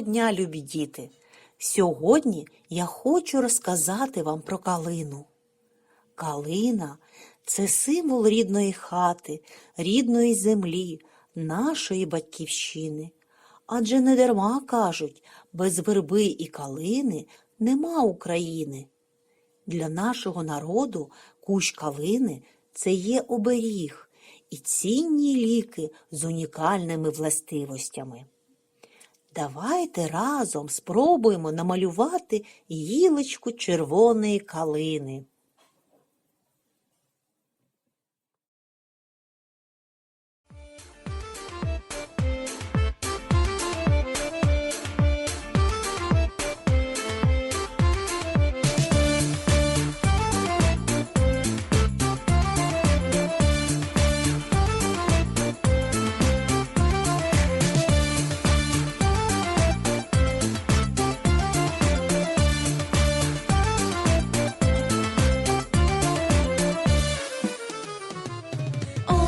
дня, любі діти! Сьогодні я хочу розказати вам про калину. Калина це символ рідної хати, рідної землі, нашої батьківщини. Адже не дарма кажуть, без верби і калини нема України. Для нашого народу кущ калини це є оберіг і цінні ліки з унікальними властивостями. Давайте разом спробуємо намалювати гілочку червоної калини.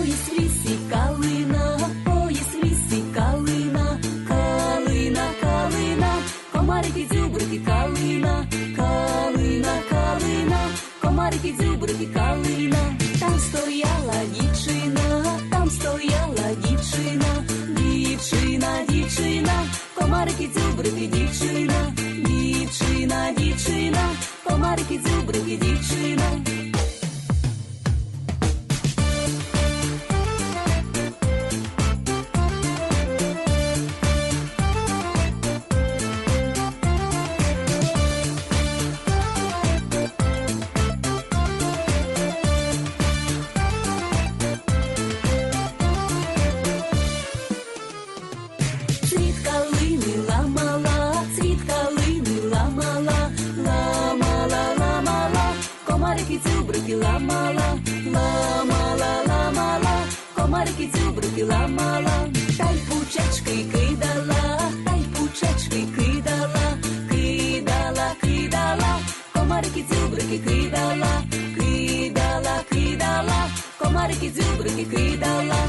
Лісі калина, ой, в калина, калина, калина, комарики, дзюбрики, калина, калина, калина, комарики, там стояла дівчина, там стояла дівчина, дівчина, дівчина, комарики, дзюбрики, дівчина, дівчина, дівчина, комарики, дзюбрики, дівчина. Ламала, ламала, ламала, комарики цюбрики ламала, та й пучечки кидала, та й пучечки кидала, кидала, кидала, комарики цюбрики кидала, кидала, кидала, комарики дзюбрики кидала.